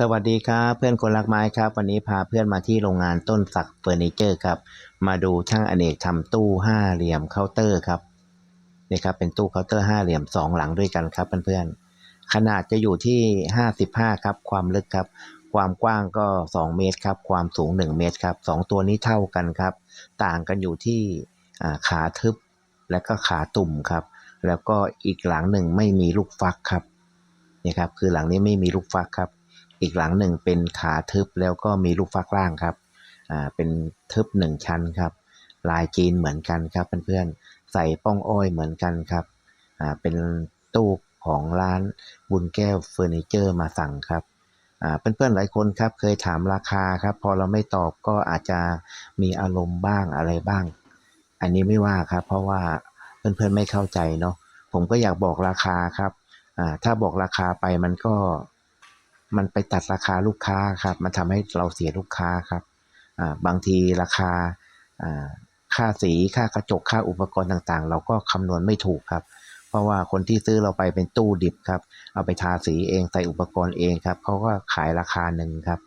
สวัสดีครับเพื่อนคนรักไม้ครับ วันนี้พาเพื่อนมาที่โรงงานต้นสักเฟอร์นิเจอร์ครับ มาดูช่างอเนกทำตู้ห้าเหลี่ยมเคาน์เตอร์ครับนี่ครับเป็นตู้เคาน์เตอร์ห้าเหลี่ยมสองหลังด้วยกันครับเพื่อนๆขนาดจะอยู่ที่ห้าสิบห้าครับความลึกครับ ความกว้างก็สองเมตรครับความสูงหนึ่งเมตรครับสองตัวนี้เท่ากันครับ ต่างกันอยู่ที่ขาทึบและก็ขาตุ่มครับ แล้วก็อีกหลังหนึ่งไม่มีลูกฟักครับนี่ครับคือหลังนี้ไม่มีลูกฟักครับ อีกหลังหนึ่งเป็นขาทึบแล้วก็มีลูกฟักล่างครับอ่าเป็นทึบหนึ่งชั้นครับ ลายจีนเหมือนกันครับเพื่อนๆใส่ป้องอ้อยเหมือนกันครับอ่าเป็นตู้ของร้านบุญแก้วเฟอร์นิเจอร์มาสั่งครับอ่าเพื่อนๆหลายคนครับเคยถามราคาครับ พอเราไม่ตอบก็อาจจะมีอารมณ์บ้างอะไรบ้าง อันนี้ไม่ว่าครับ เพราะว่าเพื่อนๆไม่เข้าใจเนาะผมก็อยากบอกราคาครับอ่าถ้าบอกราคาไปมันก็ มันไปตัดราคาลูกค้าครับ มันทำให้เราเสียลูกค้าครับบางทีราคาค่าสีค่ากระจกค่าอุปกรณ์ต่างๆ เราก็คำนวณไม่ถูกครับ เพราะว่าคนที่ซื้อเราไปเป็นตู้ดิบครับ เอาไปทาสีเองใส่อุปกรณ์เองครับเขาก็ขายราคาหนึ่งครับ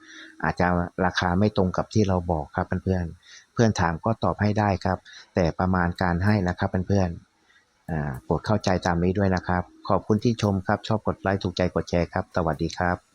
อาจจะราคาไม่ตรงกับที่เราบอกครับเพื่อนๆเพื่อนถามก็ตอบให้ได้ครับ แต่ประมาณการให้นะครับเพื่อนๆโปรดเข้าใจตามนี้ด้วยนะครับ ขอบคุณที่ชมครับ ชอบกดไลค์ ถูกใจกดแชร์ครับ สวัสดีครับ